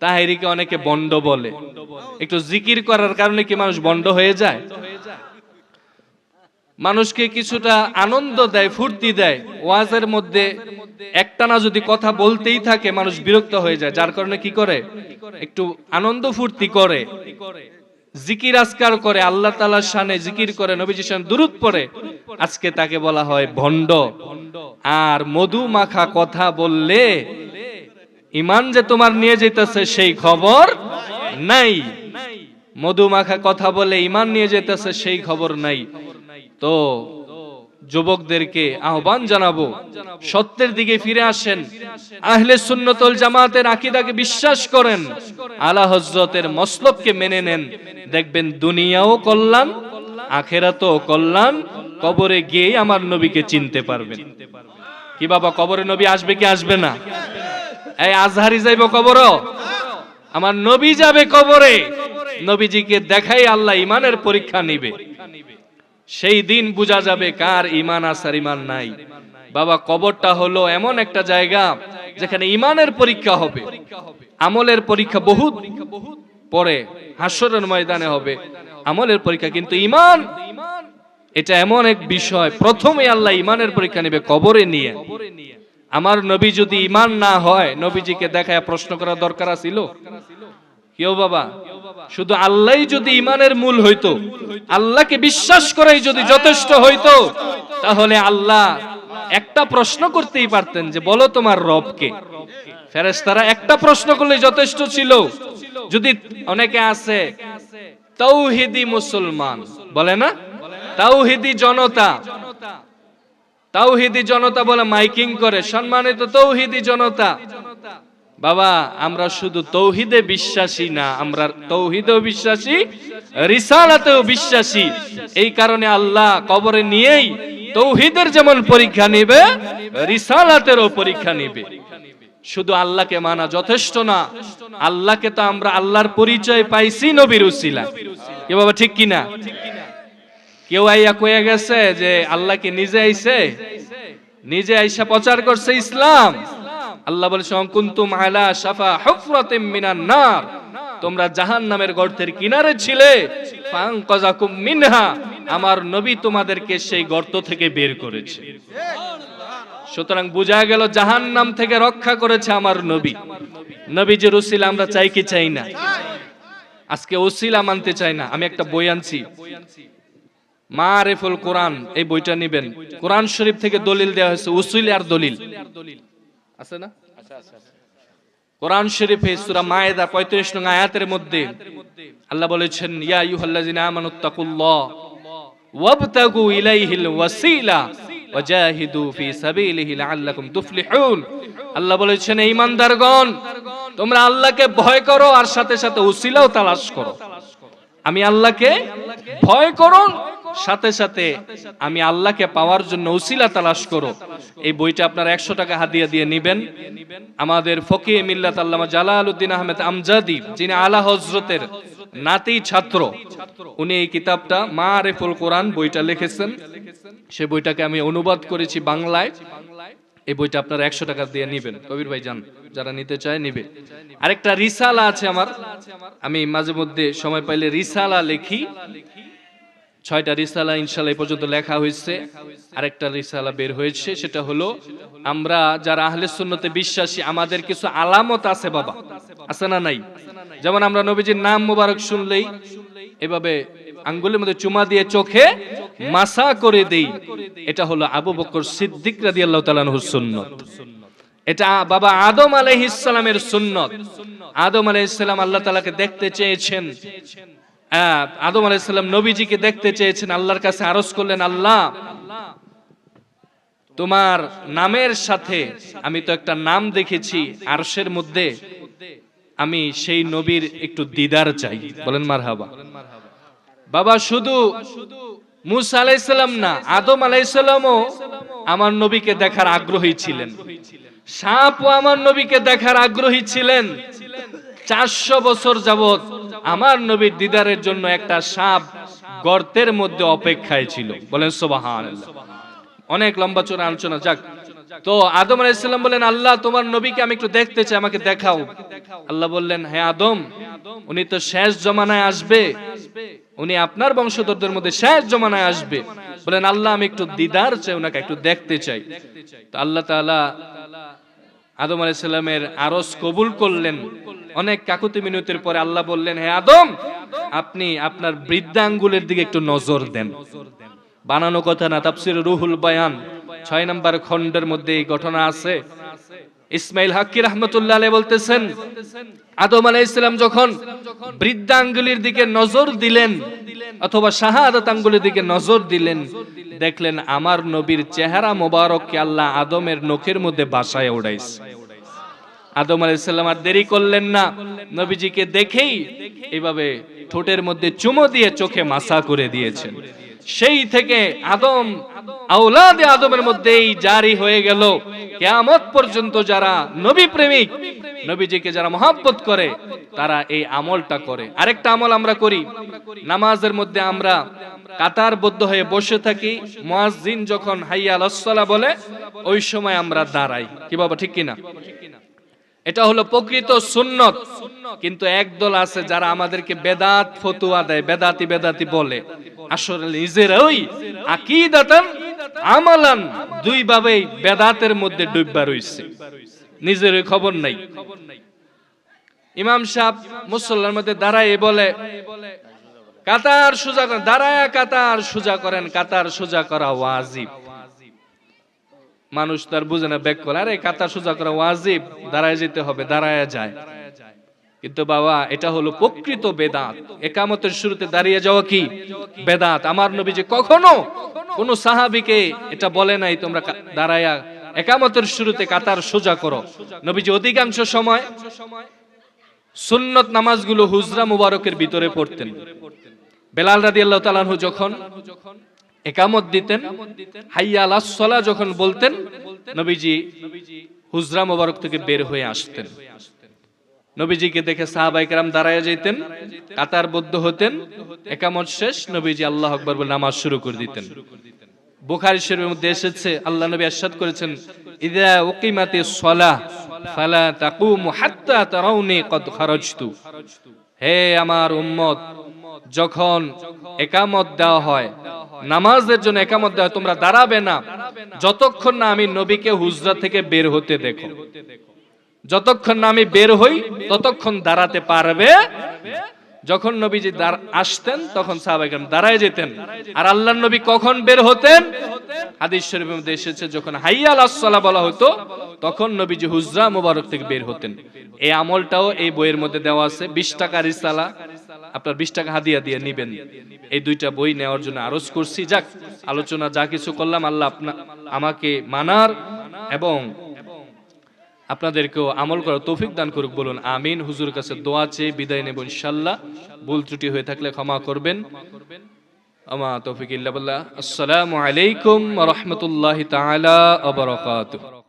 তাহেরিকে অনেকে বন্ড বলে। একটু জিকির করার কারণে কি মানুষ বন্ড হয়ে যায়? মানুষকে কিছুটা আনন্দ দেয়, ফুর্তি দেয়। ওয়াজের মধ্যে একটানা যদি কথা বলতেই থাকে, মানুষ বিরক্ত হয়ে যায়। যার কারণে কি করে? একটু আনন্দ ফুর্তি করে। জিকির আজকার করে, আল্লাহ তালার শানে জিকির করে নবীজি শান দুরুদ পড়ে। আজকে তাকে বলা হয় ভণ্ড আর মধু মাখা কথা বললে ইমান যে তোমার নিয়ে যেতেছে সেই খবর নাই। মধু মাখা কথা বলে ইমান নিয়ে যেতেছে সেই খবর নাই। তো যুবকদেরকে আহ্বান জানাব, সত্যের দিকে ফিরে আসেন। আহলে সুন্নতল জামাতের আকিদাকে বিশ্বাস করেন। আলা হজরতের মসলবকে মেনে নেন। দেখবেন দুনিয়াও কল্যাণ, আখেরাতও কল্যাণ। কবরে গিয়ে আমার নবীকে চিনতে পারবেন। কি বাবা, কবরে নবী আসবে কি আসবে না? এই আজহারি যাইব কবর আমার নবী যাবে কবরে। নবীজিকে দেখাই আল্লাহ ইমানের পরীক্ষা নিবে। সেই দিন বোঝা যাবে কার ইমান আসার ইমান নাই। বাবা, কবরটা হলো এমন একটা জায়গা যেখানে ইমানের পরীক্ষা হবে। আমলের পরীক্ষা বহুত পরে হাসরের ময়দানে হবে আমলের পরীক্ষা। কিন্তু ইমান এটা এমন এক বিষয়। প্রথমে আল্লাহ ইমানের পরীক্ষা নেবে কবরে নিয়ে। আমার নবী যদি ইমান না হয়, নবীজিকে দেখায় প্রশ্ন করার দরকার ছিল কেউ বাবা? শুধু আল্লাহ যদি ইমানের মূল হইতো, আল্লাহকে বিশ্বাস করাই যদি যথেষ্ট হইতো, তাহলে আল্লাহ একটা প্রশ্ন করতেই পারতেন যে, বলো তোমার রবকে। ফেরেশতারা একটা প্রশ্ন করলে যথেষ্ট ছিল। যদি অনেকে আছে, তৌহিদি মুসলমান, বলে না? তাওহিদি জনতা তাওহিদি জনতা বলে মাইকিং করে, সম্মানিত তৌহিদি জনতা। বাবা, আমরা শুধু তৌহিদে বিশ্বাসী না, আমরা তৌহিদেও বিশ্বাসী, রিসালাতেও বিশ্বাসী। এই কারণে আল্লাহ কবরে নিয়েই তৌহিদের যেমন পরীক্ষা নেবে, রিসালাতেরও পরীক্ষা নেবে। শুধু আল্লাহকে মানা যথেষ্ট না, আল্লাহকে তো আমরা আল্লাহর পরিচয় পাইছি নবীর উসিলা কি বাবা, ঠিক কিনা? কেউ আইয়া কয়ে গেছে যে আল্লাহকে নিজে আইছে? নিজে আইসা প্রচার করছে ইসলাম। আল্লাহ বলে অকুন্তুম আলা শাফা হুফরাতিম মিনান নার। তোমরা জাহান্নামের গর্তের কিনারে ছিলে। মিনহা। আমার নবী তোমাদেরকে সেই গর্ত থেকে বের করেছে। সুতরাং বোঝা গেল, জাহান্নাম থেকে রক্ষা করেছে আমার নবী। নবীজির উসিলা আমরা চাই কি চাই না? আজকে ওসিলা মানতে চাই না। আমি একটা বই আনছি। মারেফুল কোরআন, এই বইটা নিবেন। কোরআন শরীফ থেকে দলিল দেওয়া হয়েছে, উসুল আর দলিল। আছে না? কোরআন শরীফে সূরা মায়েদা 35 নং আয়াতের মধ্যে আল্লাহ বলেছেন, ইয়া আইয়ুহাল্লাযিনা আমানুত্তাকুল্লাহ ওয়াবতাগু ইলাইহিল ওয়াসিলা ওয়াজাহিদু ফি সাবিলিহি লাআল্লাকুম তুফলিহুন। আল্লাহ বলেছেন এই ইমানদারগণ তোমরা আল্লাহকে ভয় করো আর সাথে সাথে উসিলাও তালাশ করো। আমি আল্লাহকে ভয় করো সাথে সাথে আমি আল্লাহকে পাওয়ার জন্য উসিলা তালাশ করো। এই বইটা আপনারা একশো টাকা হাদিয়া দিয়ে নিবেন। আমাদের ফকি মিল্লাত আল্লামা জালালউদ্দিন আহমেদ আমজাদি, যিনি আলা হজরতের নাতি ছাত্র, উনি এই কিতাবটা মা রেফুল কোরআন বইটা লিখেছেন। সে বইটাকে আমি অনুবাদ করেছি বাংলায়। এই বইটা আপনারা একশো টাকা দিয়ে নিবেন। কবির ভাই যান, যারা নিতে চায় নিবে। আরেকটা রিসালা আছে আমার। আমি মাঝে মধ্যে সময় পাইলে রিসালা লিখি। ছয়টা রিসালা ইনশাল্লাহ এই পর্যন্ত লেখা হয়েছে। আরেকটা রিসালা বের হয়েছে, সেটা হলো, আমরা যারা আহলে সুন্নতে বিশ্বাসী, আমাদের কিছু আলামত আছে বাবা। আছে না নাই? যেমন আমরা নবীজির নাম মোবারক শুনলেই, এভাবে আঙ্গুলের মধ্যে চুমা দিয়ে চোখে মাসা করে দেই। এটা হলো আবু বকর সিদ্দিক রাদিয়াল্লাহু তাআলার সুন্নত। এটা বাবা আদম আলাইহিসসালামের সুন্নত। আদম আলাইহিসসালাম আল্লাহ তাআলাকে দেখতে চেয়েছেন। আদম আলাইহিসসালাম নবীজিকে দেখতে চেয়েছেন, আল্লাহর কাছে আরজ করলেন, আল্লাহ, তোমার নামের সাথে আমি তো একটা নাম দেখেছি, আরশের মধ্যে আমি সেই নবীর একটু দিদার চাই। বলেন মারহাবা। বাবা, শুধু মুসা আলাইসাল্লাম না, আদম আলাইসাল্লামও আমার নবীকে দেখার আগ্রহী ছিলেন। সাপও আমার নবীকে দেখার আগ্রহী ছিলেন। চারশো বছর যাবত আমার নবীর দিদারের জন্য একটা সাপ গর্তের মধ্যে অপেক্ষায় ছিল। বলেন সোবাহান অনেক লম্বা চোরা আলোচনা যাক। তো আদম আলাইসাল্লাম বললেন আল্লাহ, তোমার নবীকে আমি একটু দেখতে চাই, আমাকে দেখাও। আল্লাহ বললেন হ্যাঁ আদম, উনি তো শেষ জমানায় আসবে। উনি আপনার বংশধরদের মধ্যে শেষ জমানায় আসবে। বলেন, আল্লাহ, আমি একটু দিদার চাই ওনাকে একটু দেখতে চাই। তো আল্লাহ তাআলা আদম আলাইসাল্লামের আরস কবুল করলেন। অনেক কাকুতি মিনতির পরে আল্লাহ বললেন, হে আদম, আপনি আপনার বৃদ্ধাঙ্গুলের দিকে একটু নজর দেন। বানানো কথা না, তাফসির রুহুল বয়ান, ছয় নম্বর খণ্ডের মধ্যে এই ঘটনা আছে। ইসমাইল হাক্কি রহমতুল্লাহ বলতেছেন, আদম আলাইহিস ইসলাম যখন বৃদ্ধাঙ্গুলির দিকে নজর দিলেন অথবা শাহাদাত আঙ্গুলের দিকে নজর দিলেন, দেখলেন আমার নবীর চেহারা মোবারককে আল্লাহ আদমের নখের মধ্যে বাসায় উড়াইছে। আদম আলাইসাল্লাম আর দেরি করলেন না। নবীজিকে দেখেই এইভাবে ঠোঁটের মধ্যে চুমো দিয়ে চোখে মাসা করে দিয়েছেন। সেই থেকে আদম, আওলাদে আদমের মধ্যেই জারি হয়ে গেল। কেয়ামত পর্যন্ত যারা নবী প্রেমিক নবীজিকে যারা মহাব্বত করে, তারা এই আমলটা করে। আরেকটা আমল আমরা করি। নামাজের মধ্যে আমরা কাতারবদ্ধ হয়ে বসে থাকি। মুয়াজ্জিন যখন হাইয়া আলাসসালা বলে, ওই সময় আমরা দাঁড়াই। কি বাবা, ঠিক কিনা? এটা হলো প্রকৃত সুন্নত। কিন্তু একদল আছে যারা আমাদেরকে বেদাত ফতুয়া দেয়, বেদাতি বেদাতি বলে। আসলে নিজেরাই আকিদাতান, আমালান দুই ভাবেই বেদাতের মধ্যে ডুববা রইছে নিজের খবর নাই। ইমাম সাহেব মুসল্লার মধ্যে দাঁড়ায় বলে, কাতার সোজা দাঁড়ায় কাতার সোজা করেন, কাতার সোজা করা ওয়াজিব। মানুষ তার বুঝে না, ব্যাক করে আরে, কাতার সোজা করা, ওয়াজিব, দাঁড়ায় যেতে হবে, দাঁড়ায় যায়। কিন্তু বাবা, এটা হলো প্রকৃত বেদাত। একামতের শুরুতে দাঁড়িয়ে যাওয়া কি? বেদাত। আমার নবী যে কখনো কোন সাহাবিকে এটা বলে নাই, তোমরা দাঁড়ায়া, একামতের শুরুতে কাতার সোজা করো। নবীজি অধিকাংশ সময় সুন্নত নামাজগুলো হুজরা মুবারকের ভিতরে পড়তেন। বেলাল রাদি আল্লাহ তালানহু যখন একামত দিতেন। হাইয়া আলাস সলা যখন বলতেন, নবীজি হুজরা মোবারক থেকে বের হয়ে আসতেন। নবীজিকে দেখে সাহাবাই কেরাম দাঁড়ায় যেতেন কাতার কাতারবদ্ধ হতেন। একামত শেষ, নবীজি আল্লাহ আকবর বলে নামাজ শুরু করে দিতেন। বুখারী শরীফের মধ্যে এসেছে, আল্লাহ নবী আরশাদ করেছেন, ইদা উকিমাতিস সালাহ ফালা তাকুমু হাত্তা তারাউনি কদ খারাজতু। হে আমার উম্মত, যখন একামত দেওয়া হয় নামাজের জন্য একামত দেওয়া তোমরা দাঁড়াবে না। যতক্ষণ না আমি নবীকে হুজরা থেকে বের হতে দেখো। যতক্ষণ না আমি বের হই, ততক্ষণ দাঁড়াতে পারবে। যখন নবীজি আসতেন, তখন সাহাবাইকার দাঁড়ায় যেতেন। আর আল্লাহ নবী কখন বের হতেন? হাদিস মধ্যে এসেছে, যখন হাইয়াল আসসালা বলা হতো, তখন নবীজি হুজরা মুবারক থেকে বের হতেন। এই আমলটাও এই বইয়ের মধ্যে দেওয়া আছে, বিশ টাকা রিসালা। আপনার বিশ টাকা হাদিয়া দিয়ে নিবেন। এই দুইটা বই নেওয়ার জন্য আরজ করছি। যাক, আলোচনা যা কিছু করলাম, আল্লাহ আপনা আমাকে মানার এবং আপনাদেরকেও আমল করার তৌফিক দান করুক বলুন, আমিন। হুজুর কাছে দোয়া চেয়ে বিদায় নেব ইনশাল্লাহ। ভুল ত্রুটি হয়ে থাকলে ক্ষমা করবেন। আমা তৌফিক ইল্লা বিল্লাহ। আসসালামু আলাইকুম রাহমাতুল্লাহি তাআলা ওয়া বারাকাতুহু।